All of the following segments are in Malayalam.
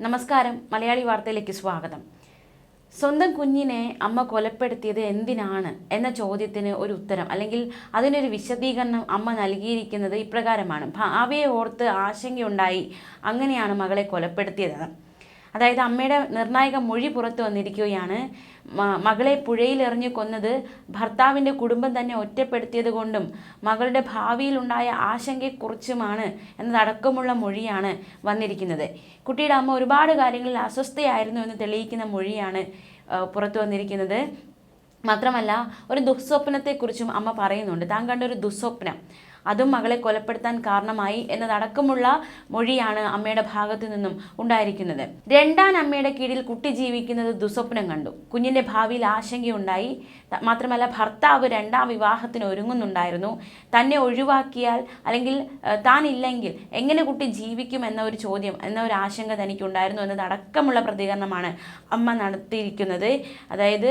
നമസ്കാരം. മലയാളി വാർത്തയിലേക്ക് സ്വാഗതം. സ്വന്തം കുഞ്ഞിനെ അമ്മ കൊലപ്പെടുത്തിയത് എന്തിനാണ് എന്ന ചോദ്യത്തിന് ഒരു ഉത്തരം അല്ലെങ്കിൽ അതിനൊരു വിശദീകരണം അമ്മ നൽകിയിരിക്കുന്നത് ഇപ്രകാരമാണ്. ഭാവിയെ ഓർത്ത് ആശങ്കയുണ്ടായി. അങ്ങനെയാണ് മകളെ കൊലപ്പെടുത്തിയത്. അതായത് അമ്മയുടെ നിർണായക മൊഴി പുറത്തു വന്നിരിക്കുകയാണ്. മകളെ പുഴയിലെറിഞ്ഞു കൊന്നത് ഭർത്താവിന്റെ കുടുംബം തന്നെ ഒറ്റപ്പെടുത്തിയത് കൊണ്ടും മകളുടെ ഭാവിയിലുണ്ടായ ആശങ്കയെക്കുറിച്ചുമാണ് എന്നതടക്കമുള്ള മൊഴിയാണ് വന്നിരിക്കുന്നത്. കുട്ടിയുടെ അമ്മ ഒരുപാട് കാര്യങ്ങളിൽ അസ്വസ്ഥയായിരുന്നു എന്ന് തെളിയിക്കുന്ന മൊഴിയാണ് പുറത്തു വന്നിരിക്കുന്നത്. മാത്രമല്ല ഒരു ദുഃസ്വപ്നത്തെക്കുറിച്ചും അമ്മ പറയുന്നുണ്ട്. താൻ കണ്ട ഒരു ദുസ്വപ്നം. അതും മകളെ കൊലപ്പെടുത്താൻ കാരണമായി എന്നതടക്കമുള്ള മൊഴിയാണ് അമ്മയുടെ ഭാഗത്തു നിന്നും ഉണ്ടായിരിക്കുന്നത്. രണ്ടാം അമ്മയുടെ കീഴിൽ കുട്ടി ജീവിക്കുന്നത് ദുസ്വപ്നം കണ്ടു. കുഞ്ഞിന്റെ ഭാവിയിൽ ആശങ്കയുണ്ടായി. മാത്രമല്ല ഭർത്താവ് രണ്ടാം വിവാഹത്തിന് ഒരുങ്ങുന്നുണ്ടായിരുന്നു. തന്നെ ഒഴിവാക്കിയാൽ അല്ലെങ്കിൽ താൻ ഇല്ലെങ്കിൽ എങ്ങനെ കുട്ടി ജീവിക്കും എന്ന ഒരു ചോദ്യം എന്ന ഒരു ആശങ്ക തനിക്കുണ്ടായിരുന്നു എന്നതടക്കമുള്ള പ്രതികരണമാണ് അമ്മ നടത്തിയിരിക്കുന്നത്. അതായത്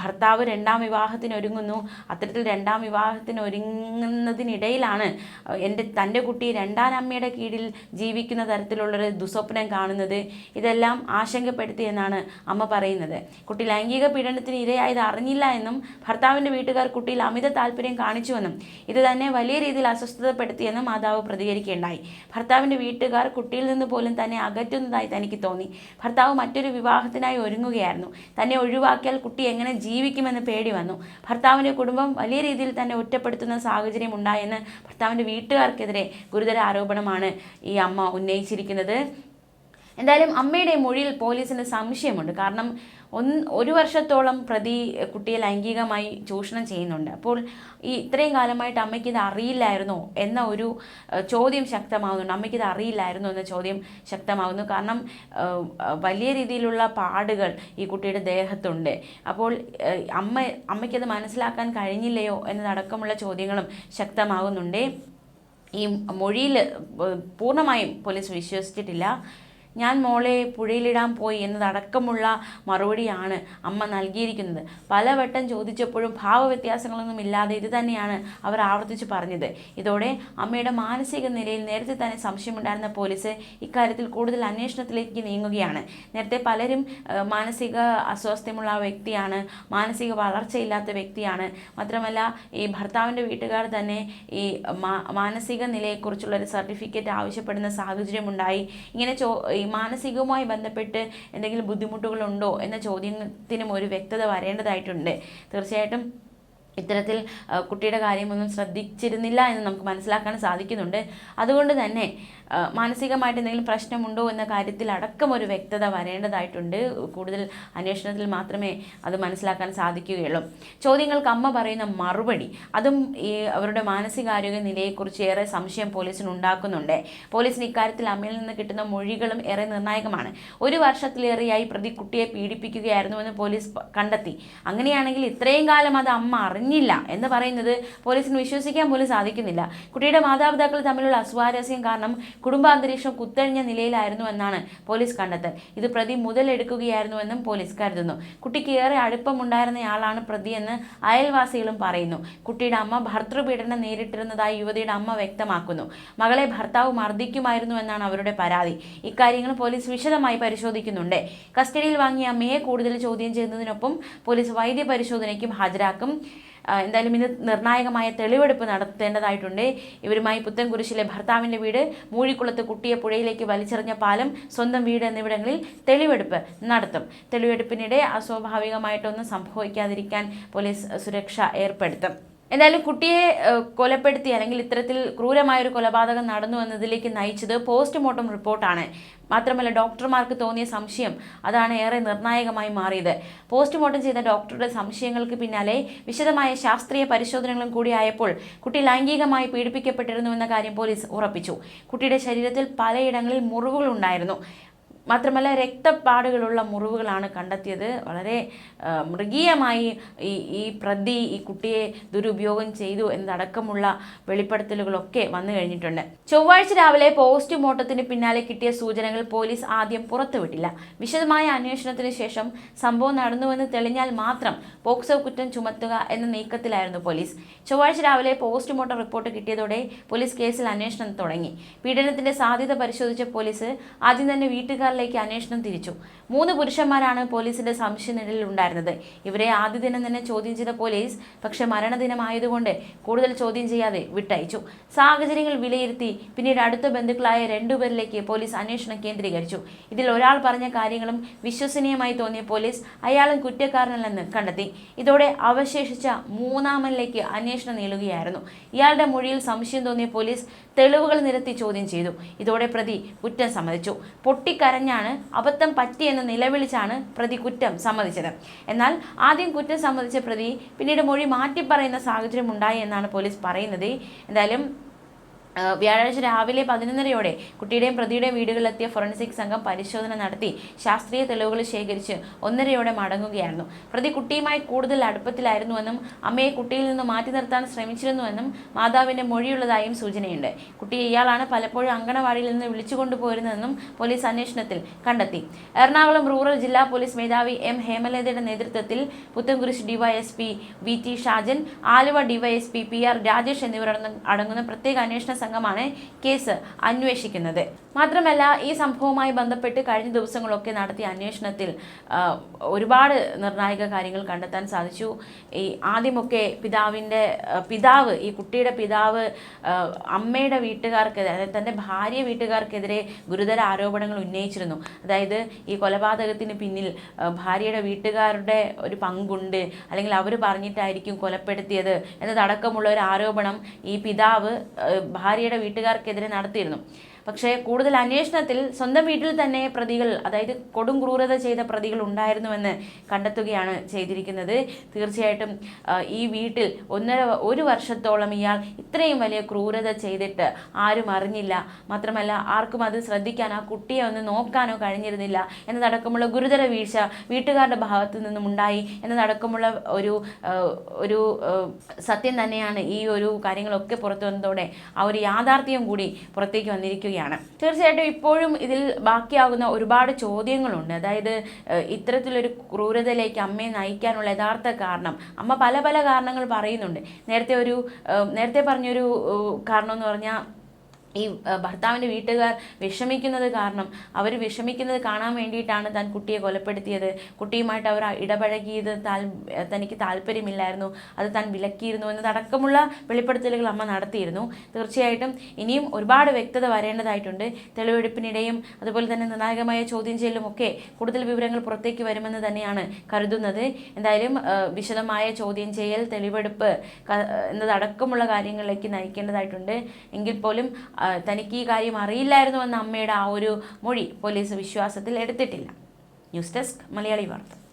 ഭർത്താവ് രണ്ടാം വിവാഹത്തിന് ഒരുങ്ങുന്നു. അത്തരത്തിൽ രണ്ടാം വിവാഹത്തിന് ഒരുങ്ങുന്നതിനിടയിലാണ് ഏഹ്, എന്റെ തന്റെ കുട്ടി രണ്ടാം അമ്മയുടെ കീഴിൽ ജീവിക്കുന്ന തരത്തിലുള്ളൊരു ദുസ്വപ്നം കാണുന്നത്. ഇതെല്ലാം ആശങ്കപ്പെടുത്തി എന്നാണ് അമ്മ പറയുന്നത്. കുട്ടി ലൈംഗിക പീഡനത്തിന് ഇരയായത് അറിഞ്ഞില്ല എന്നും ഭർത്താവിന്റെ വീട്ടുകാർ കുട്ടിയിൽ അമിത താല്പര്യം കാണിച്ചുവെന്നും ഇത് തന്നെ വലിയ രീതിയിൽ അസ്വസ്ഥതപ്പെടുത്തിയെന്നും മാതാവ് പ്രതികരിക്കുകയുണ്ടായി. ഭർത്താവിന്റെ വീട്ടുകാർ കുട്ടിയിൽ നിന്ന് പോലും തന്നെ അകറ്റുന്നതായി തനിക്ക് തോന്നി. ഭർത്താവ് മറ്റൊരു വിവാഹത്തിനായി ഒരുങ്ങുകയായിരുന്നു. തന്നെ ഒഴിവാക്കിയാൽ കുട്ടി എങ്ങനെ ജീവിക്കുമെന്ന് പേടി വന്നു. ഭർത്താവിന്റെ കുടുംബം വലിയ രീതിയിൽ തന്നെ ഒറ്റപ്പെടുത്തുന്ന സാഹചര്യം ഉണ്ടായെന്ന് ഭർത്താവിന്റെ വീട്ടുകാർക്കെതിരെ ഗുരുതര ആരോപണമാണ് ഈ അമ്മ ഉന്നയിച്ചിരിക്കുന്നത്. എന്തായാലും അമ്മയുടെ മൊഴിയിൽ പോലീസിന് സംശയമുണ്ട്. കാരണം ഒന്ന് ഒരു വർഷത്തോളം പ്രതി കുട്ടിയെ ലൈംഗികമായി ചൂഷണം ചെയ്യുന്നുണ്ട്. അപ്പോൾ ഈ ഇത്രയും കാലമായിട്ട് അമ്മയ്ക്ക് ഇത് അറിയില്ലായിരുന്നോ എന്ന ഒരു ചോദ്യം ശക്തമാവുന്നുണ്ട്. അമ്മയ്ക്ക് ഇത് അറിയില്ലായിരുന്നോ എന്ന ചോദ്യം ശക്തമാവുന്നു. കാരണം വലിയ രീതിയിലുള്ള പാടുകൾ ഈ കുട്ടിയുടെ ദേഹത്തുണ്ട്. അപ്പോൾ അമ്മ അമ്മയ്ക്കത് മനസ്സിലാക്കാൻ കഴിഞ്ഞില്ലയോ എന്നതടക്കമുള്ള ചോദ്യങ്ങളും ശക്തമാകുന്നുണ്ട് ഈ മൊഴിയിൽ പൂർണമായും പോലീസ് വിശ്വസിച്ചിട്ടില്ല. ഞാൻ മോളെ പുഴയിലിടാൻ പോയി എന്നതടക്കമുള്ള മറുപടിയാണ് അമ്മ നൽകിയിരിക്കുന്നത്. പലവട്ടം ചോദിച്ചപ്പോഴും ഭാവവ്യത്യാസങ്ങളൊന്നും ഇല്ലാതെ ഇത് തന്നെയാണ് അവർ ആവർത്തിച്ച് പറഞ്ഞത്. ഇതോടെ അമ്മയുടെ മാനസിക നിലയിൽ നേരത്തെ തന്നെ സംശയമുണ്ടായിരുന്ന പോലീസ് ഇക്കാര്യത്തിൽ കൂടുതൽ അന്വേഷണത്തിലേക്ക് നീങ്ങുകയാണ്. നേരത്തെ പലരും മാനസിക അസ്വാസ്ഥ്യമുള്ള വ്യക്തിയാണ് മാനസിക വളർച്ചയില്ലാത്ത വ്യക്തിയാണ്. മാത്രമല്ല ഈ ഭർത്താവിന്റെ വീട്ടുകാർ തന്നെ ഈ മാനസിക നിലയെക്കുറിച്ചുള്ള ഒരു സർട്ടിഫിക്കറ്റ് ആവശ്യപ്പെടുന്ന സാഹചര്യമുണ്ടായി. ഇങ്ങനെ ചോ മാനസികവുമായി ബന്ധപ്പെട്ട് എന്തെങ്കിലും ബുദ്ധിമുട്ടുകളുണ്ടോ എന്ന ചോദ്യത്തിനും ഒരു വ്യക്തത വരേണ്ടതായിട്ടുണ്ട്. തീർച്ചയായിട്ടും ഇത്തരത്തിൽ കുട്ടിയുടെ കാര്യമൊന്നും ശ്രദ്ധിച്ചിരുന്നില്ല എന്ന് നമുക്ക് മനസ്സിലാക്കാൻ സാധിക്കുന്നുണ്ട്. അതുകൊണ്ട് തന്നെ മാനസികമായിട്ട് എന്തെങ്കിലും പ്രശ്നമുണ്ടോ എന്ന കാര്യത്തിൽ അടക്കം ഒരു വ്യക്തത വരേണ്ടതായിട്ടുണ്ട്. കൂടുതൽ അന്വേഷണത്തിൽ മാത്രമേ അത് മനസ്സിലാക്കാൻ സാധിക്കുകയുള്ളൂ. ചോദ്യങ്ങൾക്ക് അമ്മ പറയുന്ന മറുപടി അതും ഈ അവരുടെ മാനസികാരോഗ്യ നിലയെക്കുറിച്ച് ഏറെ സംശയം പോലീസിന് ഉണ്ടാക്കുന്നുണ്ട്. പോലീസിന് ഇക്കാര്യത്തിൽ അമ്മയിൽ നിന്ന് കിട്ടുന്ന മൊഴികളും ഏറെ നിർണായകമാണ്. ഒരു വർഷത്തിലേറെയായി പ്രതി കുട്ടിയെ പീഡിപ്പിക്കുകയായിരുന്നുവെന്ന് പോലീസ് കണ്ടെത്തി. അങ്ങനെയാണെങ്കിൽ ഇത്രയും കാലം അത് അമ്മ അറിഞ്ഞില്ല എന്ന് പറയുന്നത് പോലീസിന് വിശ്വസിക്കാൻ പോലും സാധിക്കുന്നില്ല. കുട്ടിയുടെ മാതാപിതാക്കൾ തമ്മിലുള്ള അസ്വാരസ്യം കാരണം കുടുംബാന്തരീക്ഷം കുത്തഴിഞ്ഞ നിലയിലായിരുന്നു എന്നാണ് പോലീസ് കണ്ടെത്തൽ. ഇത് പ്രതി മുതലെടുക്കുകയായിരുന്നുവെന്നും പോലീസ് കരുതുന്നു. കുട്ടിക്ക് ഏറെ അടുപ്പമുണ്ടായിരുന്നയാളാണ് പ്രതിയെന്ന് അയൽവാസികളും പറയുന്നു. കുട്ടിയുടെ അമ്മ ഭർത്തൃപീഡനം നേരിട്ടിരുന്നതായി യുവതിയുടെ അമ്മ വ്യക്തമാക്കുന്നു. മകളെ ഭർത്താവ് മർദ്ദിക്കുമായിരുന്നു എന്നാണ് അവരുടെ പരാതി. ഇക്കാര്യങ്ങൾ പോലീസ് വിശദമായി പരിശോധിക്കുന്നുണ്ട്. കസ്റ്റഡിയിൽ വാങ്ങിയ അമ്മയെ കൂടുതൽ ചോദ്യം ചെയ്യുന്നതിനൊപ്പം പോലീസ് വൈദ്യ പരിശോധനയ്ക്കും ഹാജരാക്കും. എന്തായാലും ഇന്ന് നിർണായകമായ തെളിവെടുപ്പ് നടത്തേണ്ടതായിട്ടുണ്ട്. ഇവരുമായി പുത്തൻകുരിശിലെ ഭർത്താവിന്റെ വീട് മൂഴിക്കുളത്ത് കുട്ടിയെ പുഴയിലേക്ക് വലിച്ചെറിഞ്ഞ പാലം സ്വന്തം വീട് എന്നിവിടങ്ങളിൽ തെളിവെടുപ്പ് നടത്തും. തെളിവെടുപ്പിനിടെ അസ്വാഭാവികമായിട്ടൊന്നും സംഭവിക്കാതിരിക്കാൻ പോലീസ് സുരക്ഷ ഏർപ്പെടുത്തും. എന്തായാലും കുട്ടിയെ കൊലപ്പെടുത്തി അല്ലെങ്കിൽ ഇത്തരത്തിൽ ക്രൂരമായ ഒരു കൊലപാതകം നടന്നു എന്നതിലേക്ക് നയിച്ചത് പോസ്റ്റ്മോർട്ടം റിപ്പോർട്ടാണ്. മാത്രമല്ല ഡോക്ടർമാർക്ക് തോന്നിയ സംശയം അതാണ് ഏറെ നിർണായകമായി മാറിയത്. പോസ്റ്റ്മോർട്ടം ചെയ്ത ഡോക്ടറുടെ സംശയങ്ങൾക്ക് പിന്നാലെ വിശദമായ ശാസ്ത്രീയ പരിശോധനകളും കൂടി ആയപ്പോൾ കുട്ടി ലൈംഗികമായി പീഡിപ്പിക്കപ്പെട്ടിരുന്നു എന്ന കാര്യം പോലീസ് ഉറപ്പിച്ചു. കുട്ടിയുടെ ശരീരത്തിൽ പലയിടങ്ങളിൽ മുറിവുകൾ ഉണ്ടായിരുന്നു മാത്രമല്ല രക്തപ്പാടുകളുള്ള മുറിവുകളാണ് കണ്ടെത്തിയത്. വളരെ മൃഗീയമായി ഈ ഈ പ്രതി ഈ കുട്ടിയെ ദുരുപയോഗം ചെയ്തു എന്നതടക്കമുള്ള വെളിപ്പെടുത്തലുകളൊക്കെ വന്നു കഴിഞ്ഞിട്ടുണ്ട്. ചൊവ്വാഴ്ച രാവിലെ പോസ്റ്റ്മോർട്ടത്തിന് പിന്നാലെ കിട്ടിയ സൂചനകൾ പോലീസ് ആദ്യം പുറത്തുവിട്ടില്ല. വിശദമായ അന്വേഷണത്തിന് ശേഷം സംഭവം നടന്നുവെന്ന് തെളിഞ്ഞാൽ മാത്രം പോക്സോ കുറ്റം ചുമത്തുക എന്ന നീക്കത്തിലായിരുന്നു പോലീസ്. ചൊവ്വാഴ്ച രാവിലെ പോസ്റ്റ്മോർട്ടം റിപ്പോർട്ട് കിട്ടിയതോടെ പോലീസ് കേസിൽ അന്വേഷണം തുടങ്ങി. പീഡനത്തിന്റെ സാധ്യത പരിശോധിച്ച പോലീസ് ആദ്യം തന്നെ വീട്ടുകാർ പ്രതികളിലേക്ക് അന്വേഷണം തിരിച്ചു. മൂന്ന് പുരുഷന്മാരാണ് പോലീസിന്റെ സംശയനിഴലിൽ ഉണ്ടായിരുന്നത്. ഇവരെ ആദ്യ ദിനം തന്നെ ചോദ്യം ചെയ്ത പോലീസ് പക്ഷേ മരണദിനമായതുകൊണ്ട് കൂടുതൽ ചോദ്യം ചെയ്യാതെ വിട്ടയച്ചു. സാഹചര്യങ്ങൾ വിലയിരുത്തി പിന്നീട് അടുത്ത ബന്ധുക്കളായ രണ്ടുപേരിലേക്ക് പോലീസ് അന്വേഷണം കേന്ദ്രീകരിച്ചു. ഇതിൽ ഒരാൾ പറഞ്ഞ കാര്യങ്ങളും വിശ്വസനീയമായി തോന്നിയ പോലീസ് അയാളും കുറ്റക്കാരനല്ലെന്ന് കണ്ടെത്തി. ഇതോടെ അവശേഷിച്ച മൂന്നാമനിലേക്ക് അന്വേഷണം നീളുകയായിരുന്നു. ഇയാളുടെ മൊഴിയിൽ സംശയം തോന്നിയ പോലീസ് തെളിവുകൾ നിരത്തി ചോദ്യം ചെയ്തു. ഇതോടെ പ്രതി കുറ്റം സമ്മതിച്ചു. പൊട്ടിക്കരഞ്ഞാണ് അബദ്ധം പറ്റിയെന്ന് നിലവിളിച്ചാണ് പ്രതി കുറ്റം സമ്മതിച്ചത്. എന്നാൽ ആദ്യം കുറ്റം സമ്മതിച്ച പ്രതി പിന്നീട് മൊഴി മാറ്റി പറയുന്ന സാഹചര്യം ഉണ്ടായി എന്നാണ് പോലീസ് പറയുന്നത്. എന്തായാലും വ്യാഴാഴ്ച രാവിലെ പതിനൊന്നരയോടെ കുട്ടിയുടെയും പ്രതിയുടെയും വീടുകളിലെത്തിയ ഫോറൻസിക് സംഘം പരിശോധന നടത്തി ശാസ്ത്രീയ തെളിവുകൾ ശേഖരിച്ച് ഒന്നരയോടെ മടങ്ങുകയായിരുന്നു. പ്രതി കുട്ടിയുമായി കൂടുതൽ അടുപ്പത്തിലായിരുന്നുവെന്നും അമ്മയെ കുട്ടിയിൽ നിന്ന് മാറ്റി നിർത്താൻ ശ്രമിച്ചിരുന്നുവെന്നും മാതാവിന്റെ മൊഴിയുള്ളതായും സൂചനയുണ്ട്. കുട്ടിയെ ഇയാളാണ് പലപ്പോഴും അങ്കണവാടിയിൽ നിന്ന് വിളിച്ചുകൊണ്ടുപോയിരുന്നതെന്നും പോലീസ് അന്വേഷണത്തിൽ കണ്ടെത്തി. എറണാകുളം റൂറൽ ജില്ലാ പോലീസ് മേധാവി എം ഹേമലതയുടെ നേതൃത്വത്തിൽ Puthenkurish DYSP V T Shajan Aluva DYSP P R Rajesh എന്നിവർ അടങ്ങുന്ന- പ്രത്യേക അന്വേഷണ സംഘമാണ് കേസ് അന്വേഷിക്കുന്നത്. മാത്രമല്ല ഈ സംഭവവുമായി ബന്ധപ്പെട്ട് കഴിഞ്ഞ ദിവസങ്ങളൊക്കെ നടത്തിയ അന്വേഷണത്തിൽ ഒരുപാട് നിർണായക കാര്യങ്ങൾ കണ്ടെത്താൻ സാധിച്ചു. ഈ ആദ്യമൊക്കെ പിതാവിന്റെ പിതാവ് ഈ കുട്ടിയുടെ പിതാവ് അമ്മയുടെ വീട്ടുകാർക്കെതിരെ അതായത് തന്റെ ഭാര്യ വീട്ടുകാർക്കെതിരെ ഗുരുതര ആരോപണങ്ങൾ ഉന്നയിച്ചിരുന്നു. അതായത് ഈ കൊലപാതകത്തിന് പിന്നിൽ ഭാര്യയുടെ വീട്ടുകാരുടെ ഒരു പങ്കുണ്ട് അല്ലെങ്കിൽ അവർ പറഞ്ഞിട്ടായിരിക്കും കൊലപ്പെടുത്തിയത് എന്നതടക്കമുള്ള ഒരു ആരോപണം ഈ പിതാവ് ആ, ഭാര്യയുടെ വീട്ടുകാർക്കെതിരെ നടത്തിയിരുന്നു. പക്ഷേ കൂടുതൽ അന്വേഷണത്തിൽ സ്വന്തം വീട്ടിൽ തന്നെ പ്രതികൾ അതായത് കൊടും ക്രൂരത ചെയ്ത പ്രതികൾ ഉണ്ടായിരുന്നുവെന്ന് കണ്ടെത്തുകയാണ് ചെയ്തിരിക്കുന്നത്. തീർച്ചയായിട്ടും ഈ വീട്ടിൽ ഒന്നര ഒരു വർഷത്തോളം ഇയാൾ ഇത്രയും വലിയ ക്രൂരത ചെയ്തിട്ട് ആരും അറിഞ്ഞില്ല. മാത്രമല്ല ആർക്കും അത് ശ്രദ്ധിക്കാനോ ആ കുട്ടിയെ ഒന്ന് നോക്കാനോ കഴിഞ്ഞിരുന്നില്ല എന്നതടക്കമുള്ള ഗുരുതര വീഴ്ച വീട്ടുകാരുടെ ഭാഗത്തു നിന്നും ഉണ്ടായി എന്നതടക്കമുള്ള ഒരു ഒരു സത്യം തന്നെയാണ് ഈ ഒരു കാര്യങ്ങളൊക്കെ പുറത്തു വന്നതോടെ ആ ഒരു യാഥാർത്ഥ്യം കൂടി പുറത്തേക്ക് വന്നിരിക്കുകയാണ് തീർച്ചയായിട്ടും ഇപ്പോഴും ഇതിൽ ബാക്കിയാകുന്ന ഒരുപാട് ചോദ്യങ്ങളുണ്ട്. അതായത് ഇത്തരത്തിലൊരു ക്രൂരതയിലേക്ക് അമ്മയെ നയിക്കാനുള്ള യഥാർത്ഥ കാരണം. അമ്മ പല പല കാരണങ്ങൾ പറയുന്നുണ്ട്. നേരത്തെ ഒരു നേരത്തെ പറഞ്ഞൊരു കാരണം എന്ന് പറഞ്ഞാൽ ഈ ഭർത്താവിന്റെ വീട്ടുകാർ വിഷമിക്കുന്നത് കാരണം അവർ വിഷമിക്കുന്നത് കാണാൻ വേണ്ടിയിട്ടാണ് താൻ കുട്ടിയെ കൊലപ്പെടുത്തിയത്. കുട്ടിയുമായിട്ട് അവർ ഇടപഴകിയത് താൽ തനിക്ക് താല്പര്യമില്ലായിരുന്നു. അത് താൻ വിലക്കിയിരുന്നു എന്നതടക്കമുള്ള വെളിപ്പെടുത്തലുകൾ അമ്മ നടത്തിയിരുന്നു. തീർച്ചയായിട്ടും ഇനിയും ഒരുപാട് വ്യക്തത വരേണ്ടതായിട്ടുണ്ട്. തെളിവെടുപ്പിനിടെയും അതുപോലെ തന്നെ നിർണായകമായ ചോദ്യം ചെയ്യലും ഒക്കെ കൂടുതൽ വിവരങ്ങൾ പുറത്തേക്ക് വരുമെന്ന് തന്നെയാണ് കരുതുന്നത്. എന്തായാലും വിശദമായ ചോദ്യം ചെയ്യൽ തെളിവെടുപ്പ് എന്നതടക്കമുള്ള കാര്യങ്ങളിലേക്ക് നയിക്കേണ്ടതായിട്ടുണ്ട്. എങ്കിൽ പോലും തനിക്ക് ഈ കാര്യം അറിയില്ലായിരുന്നു എന്ന അമ്മയുടെ ആ ഒരു മൊഴി പോലീസ് വിശ്വാസത്തിൽ എടുത്തിട്ടില്ല. ന്യൂസ് ഡെസ്ക് മലയാളി വാർത്ത.